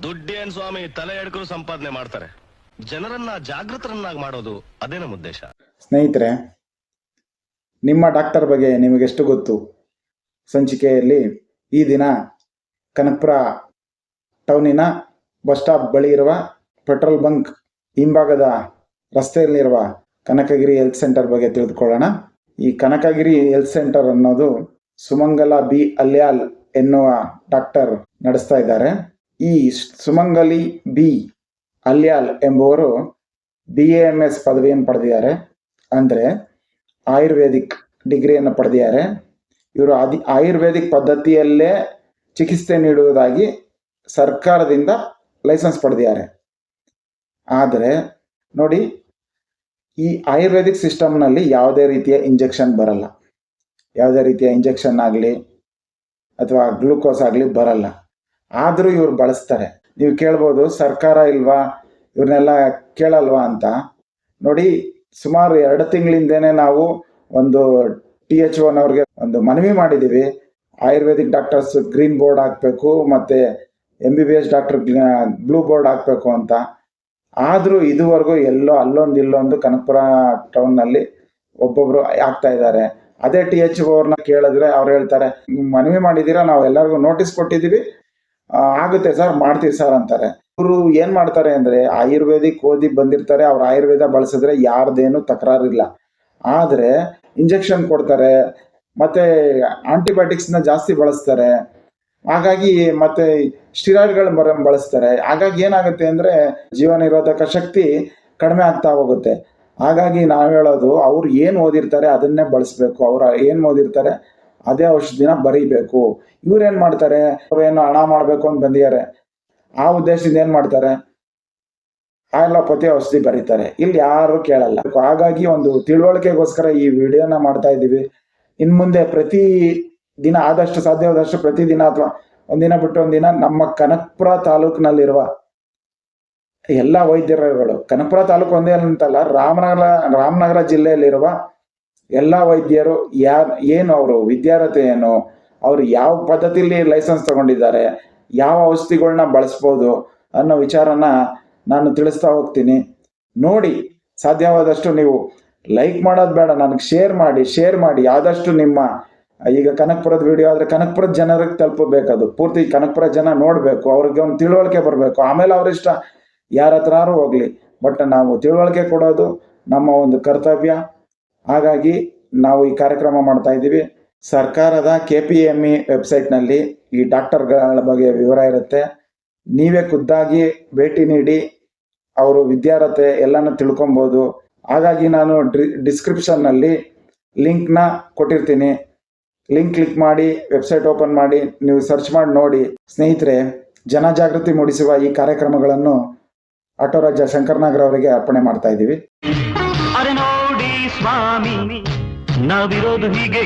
ದುಡ್ಡೇನ್ ಸ್ವಾಮಿ ತಲೆ ಎಡ್ಕರು ಸಂಪಾದನೆ ಮಾಡ್ತಾರೆ. ಜನರನ್ನ ಜಾಗೃತರನ್ನಾಗಿ ಮಾಡೋದು ಅದೇ ನಮ್ಮ ಉದ್ದೇಶ. ಸ್ನೇಹಿತರೆ, ನಿಮ್ಮ ಡಾಕ್ಟರ್ ಬಗ್ಗೆ ನಿಮಗೆಷ್ಟು ಗೊತ್ತು? ಸಂಚಿಕೆಯಲ್ಲಿ ಈ ದಿನ ಕನಕಪುರ ಟೌನಿನ ಬಸ್ ಸ್ಟಾಪ್ ಬಳಿ ಇರುವ ಪೆಟ್ರೋಲ್ ಬಂಕ್ ಹಿಂಭಾಗದ ರಸ್ತೆಯಲ್ಲಿರುವ ಕನಕಗಿರಿ ಹೆಲ್ತ್ ಸೆಂಟರ್ ಬಗ್ಗೆ ತಿಳಿದುಕೊಳ್ಳೋಣ. ಈ ಕನಕಗಿರಿ ಹೆಲ್ತ್ ಸೆಂಟರ್ ಅನ್ನೋದು ಸುಮಂಗಲ ಬಿ ಅಲ್ಯಾಲ್ ಎನ್ನುವ ಡಾಕ್ಟರ್ ನಡೆಸ್ತಾ ಇದ್ದಾರೆ. ಈ ಸುಮಂಗಲಿ ಬಿ ಅಲ್ಯಾಲ್ ಎಂಬುವರು ಬಿ ಎ ಎಸ್ ಪದವಿಯನ್ನು ಪಡೆದಿದ್ದಾರೆ. ಅಂದರೆ ಆಯುರ್ವೇದಿಕ್ ಡಿಗ್ರಿಯನ್ನು ಪಡೆದಿದ್ದಾರೆ. ಇವರು ಆದಿ, ಆಯುರ್ವೇದಿಕ್ ಪದ್ಧತಿಯಲ್ಲೇ ಚಿಕಿತ್ಸೆ ನೀಡುವುದಾಗಿ ಸರ್ಕಾರದಿಂದ ಲೈಸೆನ್ಸ್ ಪಡೆದಿದ್ದಾರೆ. ಆದರೆ ನೋಡಿ, ಈ ಆಯುರ್ವೇದಿಕ್ ಸಿಸ್ಟಮ್ನಲ್ಲಿ ಯಾವುದೇ ರೀತಿಯ ಇಂಜೆಕ್ಷನ್ ಬರಲ್ಲ. ಯಾವುದೇ ರೀತಿಯ ಇಂಜೆಕ್ಷನ್ ಆಗಲಿ, ಅಥವಾ ಗ್ಲೂಕೋಸ್ ಆಗಲಿ ಬರಲ್ಲ. ಆದರೂ ಇವ್ರು ಬಳಸ್ತಾರೆ. ನೀವು ಕೇಳ್ಬೋದು, ಸರ್ಕಾರ ಇಲ್ವಾ ಇವ್ರನ್ನೆಲ್ಲ ಕೇಳಲ್ವಾ ಅಂತ. ನೋಡಿ, ಸುಮಾರು ಎರಡು ತಿಂಗಳಿಂದನೇ ನಾವು ಒಂದು ಟಿ ಎಚ್ ಒನವ್ರಿಗೆ ಒಂದು ಮನವಿ ಮಾಡಿದ್ದೀವಿ ಆಯುರ್ವೇದಿಕ್ ಡಾಕ್ಟರ್ಸ್ ಗ್ರೀನ್ ಬೋರ್ಡ್ ಹಾಕಬೇಕು, ಮತ್ತು M B B S doctor blue board ಹಾಕಬೇಕು ಅಂತ. ಆದರೂ ಇದುವರೆಗೂ ಎಲ್ಲೋ ಅಲ್ಲೊಂದು ಇಲ್ಲೊಂದು ಕನಕಪುರ ಟೌನ್ನಲ್ಲಿ ಒಬ್ಬೊಬ್ಬರು ಆಗ್ತಾ ಇದ್ದಾರೆ. ಅದೇ ಟಿ ಎಚ್ ಅವ್ರನ್ನ ಕೇಳಿದ್ರೆ ಅವ್ರು ಹೇಳ್ತಾರೆ ಮನವಿ ಮಾಡಿದ್ದೀರಾ ನಾವು ಎಲ್ಲರಿಗೂ ನೋಟಿಸ್ ಕೊಟ್ಟಿದ್ದೀವಿ ಆಗುತ್ತೆ ಸರ್, ಮಾಡ್ತೀವಿ ಸರ್ ಅಂತಾರೆ. ಇವರು ಏನ್ ಮಾಡ್ತಾರೆ ಅಂದ್ರೆ ಆಯುರ್ವೇದಿಕ್ ಓದಿ ಬಂದಿರ್ತಾರೆ, ಅವ್ರ ಆಯುರ್ವೇದ ಬಳಸಿದ್ರೆ ಯಾರ್ದೇನು ತಕರಾರಿಲ್ಲ. ಆದ್ರೆ ಇಂಜೆಕ್ಷನ್ ಕೊಡ್ತಾರೆ, ಮತ್ತೆ ಆಂಟಿಬಯೋಟಿಕ್ಸ್ನ ಜಾಸ್ತಿ ಬಳಸ್ತಾರೆ. ಹಾಗಾಗಿ ಮತ್ತೆ ಸ್ಟಿರಾಯ್ಡ್ಗಳು ಬಳಸ್ತಾರೆ. ಹಾಗಾಗಿ ಏನಾಗುತ್ತೆ ಅಂದ್ರೆ ಜೀವ ನಿರೋಧಕ ಶಕ್ತಿ ಕಡಿಮೆ ಆಗ್ತಾ ಹೋಗುತ್ತೆ. ಹಾಗಾಗಿ ನಾವು ಹೇಳೋದು, ಅವ್ರು ಏನು ಓದಿರ್ತಾರೆ ಅದನ್ನೇ ಬಳಸಬೇಕು. ಅವ್ರು ಏನು ಓದಿರ್ತಾರೆ ಅದೇ ಔಷಧಿನ ಬರೀಬೇಕು. ಇವ್ರೇನ್ ಮಾಡ್ತಾರೆ? ಅವ್ರೇನು ಹಣ ಮಾಡಬೇಕು ಅಂತ ಬಂದಿದ್ದಾರೆ. ಆ ಉದ್ದೇಶದಿಂದ ಏನು ಮಾಡ್ತಾರೆ? ಆಲೋಪತಿ ಔಷಧಿ ಬರೀತಾರೆ. ಇಲ್ಲಿ ಯಾರು ಕೇಳಲ್ಲ. ಹಾಗಾಗಿ ಒಂದು ತಿಳುವಳಿಕೆಗೋಸ್ಕರ ಈ ವಿಡಿಯೋನ ಮಾಡ್ತಾ ಇದ್ದೀವಿ. ಇನ್ ಮುಂದೆ ಪ್ರತಿ ದಿನ ಆದಷ್ಟು ಸಾಧ್ಯವಾದಷ್ಟು ಪ್ರತಿ ದಿನ ಅಥವಾ ಒಂದಿನ ಬಿಟ್ಟು ಒಂದಿನ ನಮ್ಮ ಕನಕಪುರ ತಾಲೂಕಿನಲ್ಲಿರುವ ಎಲ್ಲ ವೈದ್ಯರುಗಳು, ಕನಕಪುರ ತಾಲೂಕು ಒಂದೇ ಅಂತಲ್ಲ, ರಾಮನಗರ ರಾಮನಗರ ಜಿಲ್ಲೆಯಲ್ಲಿರುವ ಎಲ್ಲ ವೈದ್ಯರು ಯಾ ಏನು ಅವರು ವಿದ್ಯಾರ್ಹತೆ ಏನು ಅವರು ಯಾವ ಪದ್ಧತಿಲಿ ಲೈಸೆನ್ಸ್ ತಗೊಂಡಿದ್ದಾರೆ, ಯಾವ ಔಷಧಿಗಳನ್ನ ಬಳಸ್ಬೋದು ಅನ್ನೋ ವಿಚಾರನ ನಾನು ತಿಳಿಸ್ತಾ ಹೋಗ್ತೀನಿ. ನೋಡಿ, ಸಾಧ್ಯವಾದಷ್ಟು ನೀವು ಲೈಕ್ ಮಾಡೋದು ಬೇಡ, ನನಗೆ ಶೇರ್ ಮಾಡಿ ಶೇರ್ ಮಾಡಿ, ಆದಷ್ಟು ನಿಮ್ಮ, ಈಗ ಕನಕಪುರದ ವಿಡಿಯೋ ಆದರೆ ಕನಕಪುರದ ಜನರಿಗೆ ತಲುಪಬೇಕದು. ಪೂರ್ತಿ ಕನಕಪುರ ಜನ ನೋಡಬೇಕು, ಅವ್ರಿಗೆ ಒಂದು ತಿಳುವಳಿಕೆ ಬರಬೇಕು. ಆಮೇಲೆ ಅವರಿಷ್ಟ ಯಾರ ಹತ್ರಾರು ಹೋಗಲಿ. ಬಟ್ ನಾವು ತಿಳುವಳಿಕೆ ಕೊಡೋದು ನಮ್ಮ ಒಂದು ಕರ್ತವ್ಯ. ಹಾಗಾಗಿ ನಾವು ಈ ಕಾರ್ಯಕ್ರಮ ಮಾಡ್ತಾ ಇದ್ದೀವಿ. ಸರ್ಕಾರದ ಕೆ ಪಿ ಎಂ ಇ ವೆಬ್ಸೈಟ್ನಲ್ಲಿ ಈ ಡಾಕ್ಟರ್ಗಳ ಬಗ್ಗೆ ವಿವರ ಇರುತ್ತೆ. ನೀವೇ ಖುದ್ದಾಗಿ ಭೇಟಿ ನೀಡಿ ಅವರು ವಿದ್ಯಾರ್ಹತೆ ಎಲ್ಲನೂ ತಿಳ್ಕೊಬೋದು. ಹಾಗಾಗಿ ನಾನು ಡ್ರಿ ಡಿಸ್ಕ್ರಿಪ್ಷನ್ನಲ್ಲಿ ಲಿಂಕ್ನ ಕೊಟ್ಟಿರ್ತೀನಿ. ಲಿಂಕ್ ಕ್ಲಿಕ್ ಮಾಡಿ ವೆಬ್ಸೈಟ್ ಓಪನ್ ಮಾಡಿ, ನೀವು ಸರ್ಚ್ ಮಾಡಿ ನೋಡಿ. ಸ್ನೇಹಿತರೆ ಜನಜಾಗೃತಿ ಮೂಡಿಸುವ ಈ ಕಾರ್ಯಕ್ರಮಗಳನ್ನು ಆಟೋರಾಜ ಶಂಕರ್ನಾಗರ್ ಅವರಿಗೆ ಅರ್ಪಣೆ ಮಾಡ್ತಾ ಇದ್ದೀವಿ. ಸ್ವಾಮಿ ನಾವಿರೋದು ಹೀಗೆ